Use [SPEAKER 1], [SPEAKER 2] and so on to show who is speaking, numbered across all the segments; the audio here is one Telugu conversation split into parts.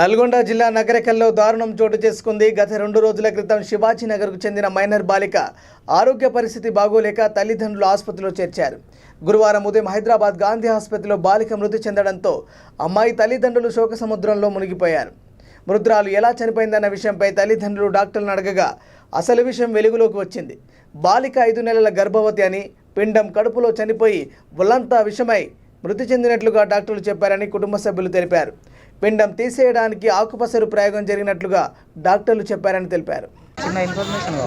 [SPEAKER 1] నల్గొండ జిల్లా నగరకల్లో దారుణం చోటు చేసుకుంది. గత రెండు రోజుల క్రితం శివాజీనగర్కు చెందిన మైనర్ బాలిక ఆరోగ్య పరిస్థితి బాగోలేక తల్లిదండ్రులు ఆసుపత్రిలో చేర్చారు. గురువారం ఉదయం హైదరాబాద్ గాంధీ ఆసుపత్రిలో బాలిక మృతి చెందడంతో అమ్మాయి తల్లిదండ్రులు శోక సముద్రంలో మునిగిపోయారు. మృతురాలు ఎలా చనిపోయిందన్న విషయంపై తల్లిదండ్రులు డాక్టర్లను అడగగా అసలు విషయం వెలుగులోకి వచ్చింది. బాలిక ఐదు నెలల గర్భవతి అని పిండం కడుపులో చనిపోయి ఒళ్ళంతా విషమై మృతి చెందినట్లుగా డాక్టర్లు చెప్పారని కుటుంబ సభ్యులు తెలిపారు. పిండం తీసేయడానికి ఆకుపసరు ప్రయోగం జరిగినట్లుగా డాక్టర్లు చెప్పారని తెలిపారు.
[SPEAKER 2] చిన్న ఇన్ఫర్మేషన్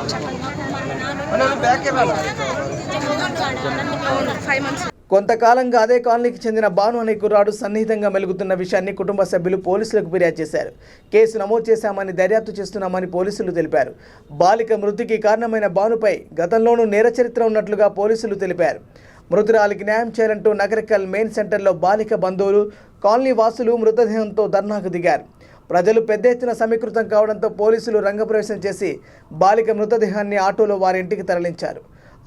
[SPEAKER 1] కొంతకాలంగా అదే కాలనీకి చెందిన భాను అనే కుర్రాడు సన్నిహితంగా మెలుగుతున్న విషయాన్ని కుటుంబ సభ్యులు పోలీసులకు ఫిర్యాదు చేశారు. కేసు నమోదు చేశామని దర్యాప్తు చేస్తున్నామని పోలీసులు తెలిపారు. బాలిక మృతికి కారణమైన భానుపై గతంలోనూ నేర చరిత్ర ఉన్నట్లుగా పోలీసులు తెలిపారు. మృతురాలికి న్యాయం చేయాలంటూ నగరకల్ మెయిన్ సెంటర్లో బాలిక బంధువులు కాలనీ వాసులు మృతదేహంతో ధర్నాకు దిగారు. ప్రజలు పెద్ద ఎత్తున సమీకృతం కావడంతో పోలీసులు రంగప్రవేశం చేసి బాలిక మృతదేహాన్ని ఆటోలో వారి ఇంటికి తరలించారు.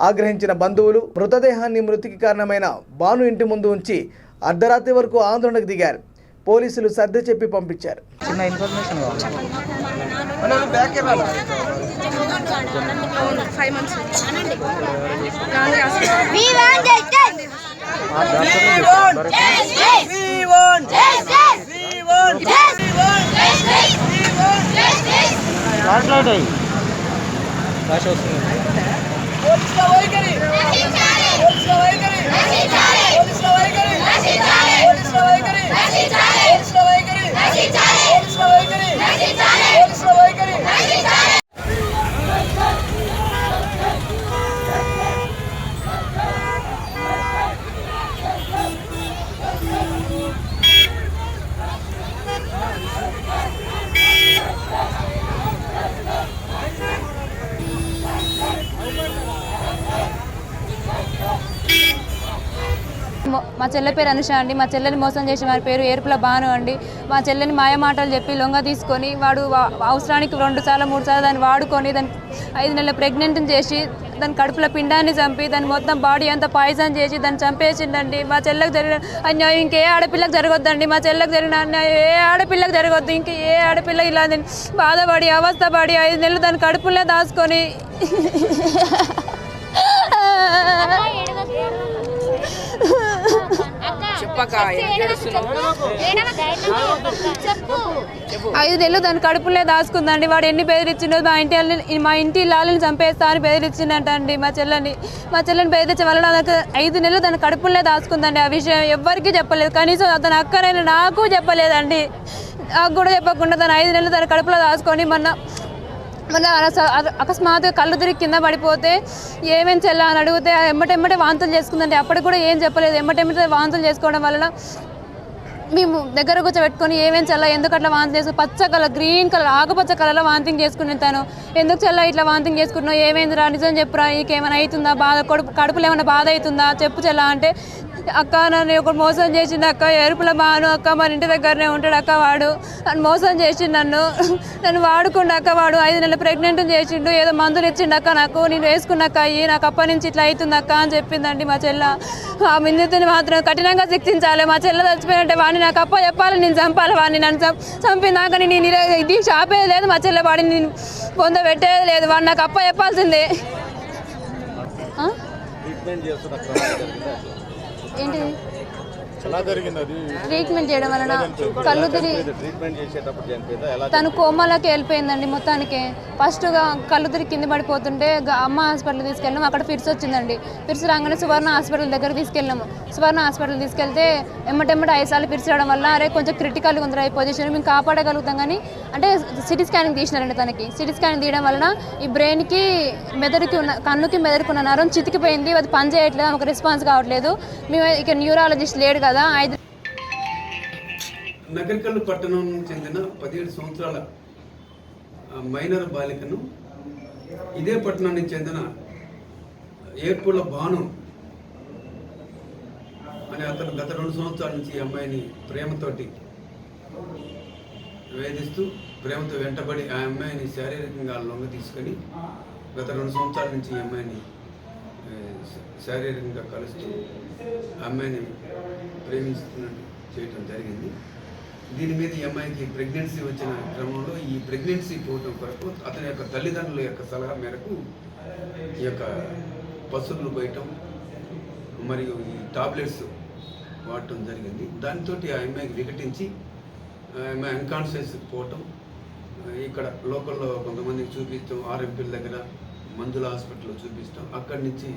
[SPEAKER 1] ఆగ్రహించిన బంధువులు మృతదేహాన్ని మృతికి కారణమైన భాను ఇంటి ముందు ఉంచి అర్ధరాత్రి వరకు ఆందోళనకు దిగారు. పోలీసులు సర్ది చెప్పి పంపించారు.
[SPEAKER 2] చిన్న information
[SPEAKER 3] five months Gandhi hospital
[SPEAKER 4] We
[SPEAKER 5] మా చెల్లె పేరు అనుష అండి. మా చెల్లెని మోసం చేసి వారి పేరు ఏర్పుల బాను అండి. మా చెల్లెని మాయమాటలు చెప్పి లొంగ తీసుకొని వాడు అవసరానికి రెండు సార్లు మూడు సార్లు దాన్ని వాడుకొని దాన్ని ఐదు నెలల ప్రెగ్నెంట్ చేసి దాని కడుపులో పిండాన్ని చంపి దాని మొత్తం బాడీ అంతా పాయిజన్ చేసి దాన్ని చంపేసిండండి మా చెల్లెకు జరిగిన అన్యాయం ఇంకే ఆడపిల్లకు జరగొద్దండి. మా చెల్లెకు జరిగిన అన్యాయం ఏ ఆడపిల్లకు జరగొద్దు. ఇంక ఏ ఆడపిల్ల ఇలా దీన్ని బాధపడి అవస్థపడి ఐదు నెలలు దాని కడుపులో దాచుకొని ఐదు నెలలు దాని కడుపులే దాచుకుందండి. వాడు ఎన్ని బెదిరించిండో మా ఇంటి వాళ్ళని- మా ఇంటి లాలని చంపేస్తా అని బెదిరించిందంట అండి మా చెల్లని. మా చెల్లని బెదిరించే వల్ల నాకు ఐదు నెలలు దాని కడుపులే దాచుకుందండి. ఆ విషయం ఎవ్వరికీ చెప్పలేదు. కనీసం అతను అక్కనైనా నాకు చెప్పలేదండి. నాకు కూడా చెప్పకుండా తను ఐదు నెలలు తన కడుపులో దాచుకొని మొన్న మళ్ళీ అరస- అకస్మాత్తుగా కళ్ళు తిరిగి కింద పడిపోతే ఏమేం చెల్లా అని అడిగితే ఎమ్మటెమ్మటే వాంతులు చేసుకుందండి. అప్పటికి కూడా ఏం చెప్పలేదు. ఎమ్మటెమ్మటే వాంతులు చేసుకోవడం వలన మేము దగ్గర కూర్చోబెట్టుకొని ఏమేం చల్ల ఎందుకు అట్లా వాంతి చేసుకుని పచ్చ కలర్ గ్రీన్ కలర్ ఆకుపచ్చ కలర్లో వాంతింగ్ చేసుకుని తను. ఎందుకు చల్ల ఇట్లా వాంతింగ్ చేసుకుంటున్నావు ఏమైందిరా నిజం చెప్పురా నీకేమైనా అవుతుందా బాధ కడుపు కడుపులో ఏమైనా బాధ అవుతుందా చెప్పు చెల్ల అంటే అక్క నన్ను ఒకటి మోసం చేసింది అక్క ఎరుపుల బాను అక్క మన ఇంటి దగ్గరనే ఉంటాడు అక్క వాడు. నన్ను మోసం చేసిండు నన్ను. నన్ను వాడుకుండా అక్క వాడు ఐదు నెలలు ప్రెగ్నెంట్ చేసిండు ఏదో మందులు ఇచ్చిండు అక్క నాకు నేను వేసుకున్నాక అయ్యి నాకు అప్పటి నుంచి ఇట్లా అవుతుంది అక్క అని చెప్పిందండి మా చెల్ల. ఆ మిందితిని మాత్రం కఠినంగా శిక్షించాలి మా చెల్ల చచ్చిపోయినట్టే వాడిని నాకు అప్ప చెప్పాలి నేను చంపాలి వాడిని నన్ను చంప్ చంపినాక నేను ఇది షాపేది లేదు మా చెల్లె వాడిని నేను పొంద పెట్టేది లేదు వాడు నాకు అప్ప చెప్పాల్సిందే. ఆ? ఏంటి
[SPEAKER 6] ఎలా జరిగింది అది
[SPEAKER 5] ట్రీట్మెంట్ చేయడం వలన కళ్ళు తిరిగి తను కోమాలోకి వెళ్ళిపోయిందండి మొత్తానికి. ఫస్ట్గా కళ్ళు తిరిగి కింద పడిపోతుంటే అమ్మ హాస్పిటల్ తీసుకెళ్ళాం అక్కడ ఫిర్స్ వచ్చిందండి. ఫిర్స్ రాగానే సువర్ణ హాస్పిటల్ దగ్గర తీసుకెళ్ళాము సువర్ణ హాస్పిటల్ తీసుకెళ్తే ఎమ్మటెమ్మట ఐదు సార్లు ఫిర్స్ రావడం వల్ల అరే కొంచెం క్రిటికల్గా ఉంది ఈ పొజిషన్ మేము కాపాడగలుగుతాం కానీ అంటే సిటీ స్కానింగ్ తీసినారండి తనకి. సిటీ స్కానింగ్ తీయడం వలన ఈ బ్రెయిన్కి మెదడుకి ఉన్న కన్నుకి మెదడుకి ఉన్న నరం చితికిపోయింది. అది పని చేయట్లేదు ఆమెకు రెస్పాన్స్ కావట్లేదు. మేము ఇక న్యూరాలజిస్ట్ లేడు కదా ఐదు
[SPEAKER 7] నగరికల్లు పట్టణం చెందిన పదిహేడు సంవత్సరాల మైనర్ బాలికను ఇదే పట్టణానికి చెందిన ఏర్పుల భాను అనే అతను గత రెండు సంవత్సరాల నుంచి ఈ అమ్మాయిని ప్రేమతోటి వేధిస్తూ ప్రేమతో వెంటబడి ఆ అమ్మాయిని శారీరకంగా లొంగ తీసుకొని గత రెండు సంవత్సరాల నుంచి ఈ అమ్మాయిని శారీరకంగా కలుస్తూ ఆ అమ్మాయిని ప్రేమిస్తున్నట్టు చేయటం జరిగింది. దీని మీద ఈ అమ్మాయికి ప్రెగ్నెన్సీ వచ్చిన క్రమంలో ఈ ప్రెగ్నెన్సీ పోవటం కొరకు అతని యొక్క తల్లిదండ్రుల యొక్క సలహా మేరకు ఈ యొక్క పసుపులు పోయటం మరియు ఈ టాబ్లెట్స్ వాడటం జరిగింది. దాంతో ఆ అమ్మాయికి వికటించి ఆ అమ్మాయి అన్కాన్షియస్ పోవటం. ఇక్కడ లోకల్లో కొంతమందికి చూపించడం ఆర్ఎంపీల దగ్గర మంజుల హాస్పిటల్లో చూపిస్తాం. అక్కడి నుంచి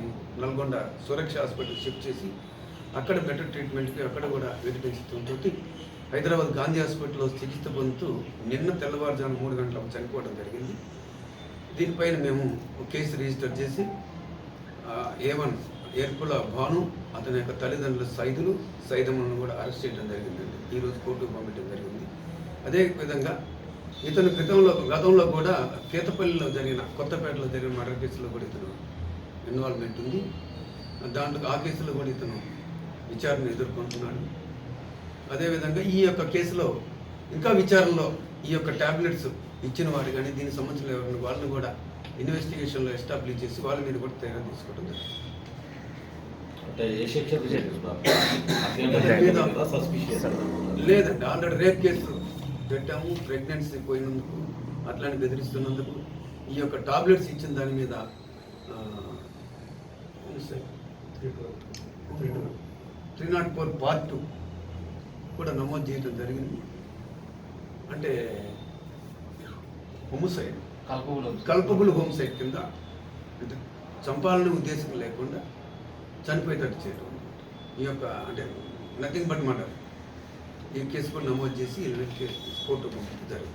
[SPEAKER 7] నల్గొండ సురక్ష హాస్పిటల్ షిఫ్ట్ చేసి అక్కడ బెటర్ ట్రీట్మెంట్కి అక్కడ కూడా వికటించడంతో హైదరాబాద్ గాంధీ హాస్పిటల్లో చికిత్స పొందుతూ నిన్న తెల్లవారుజాము మూడు గంటలకు చనిపోవడం జరిగింది. దీనిపైన మేము కేసు రిజిస్టర్ చేసి ఏవన్ ఏర్పుల భాను అతని యొక్క తల్లిదండ్రుల సైదులు సైదములను కూడా అరెస్ట్ చేయడం జరిగిందండి. ఈరోజు కోర్టుకు పంపించడం జరిగింది. అదే విధంగా ఇతను క్రితంలో గతంలో కూడా కేతపల్లిలో జరిగిన కొత్తపేటలో జరిగిన మర్డర్ కేసులో కూడా ఇతను ఇన్వాల్వ్మెంట్ ఉంది. దాంట్లో ఆ కేసులో కూడా ఇతను విచారణ ఎదుర్కొంటున్నాడు. అదేవిధంగా ఈ యొక్క కేసులో ఇంకా విచారణలో ఈ యొక్క టాబ్లెట్స్ ఇచ్చిన వారు కానీ దీనికి సంబంధించిన ఎవరిని వాళ్ళని కూడా ఇన్వెస్టిగేషన్లో ఎస్టాబ్లిష్ చేసి వాళ్ళ మీద కూడా తేడా తీసుకోవడం లేదండి ఆల్రెడీ రేప్ కేసు పెట్టాము ప్రెగ్నెన్సీ పోయినందుకు అట్లానే బెదిరిస్తున్నందుకు ఈ యొక్క టాబ్లెట్స్ ఇచ్చిన దాని మీద three not four part two కూడా నమోదు చేయడం జరిగింది. అంటే హోమసైడ్ కల్పబుల్ హోమ్సైడ్ కింద చంపాలనే ఉద్దేశం లేకుండా చనిపోయేటట్టు చేయడం ఈ యొక్క అంటే నథింగ్ బట్ మర్డర్ ఈ కేసు కూడా నమోదు చేసి కేసు కోర్టు పంపించారు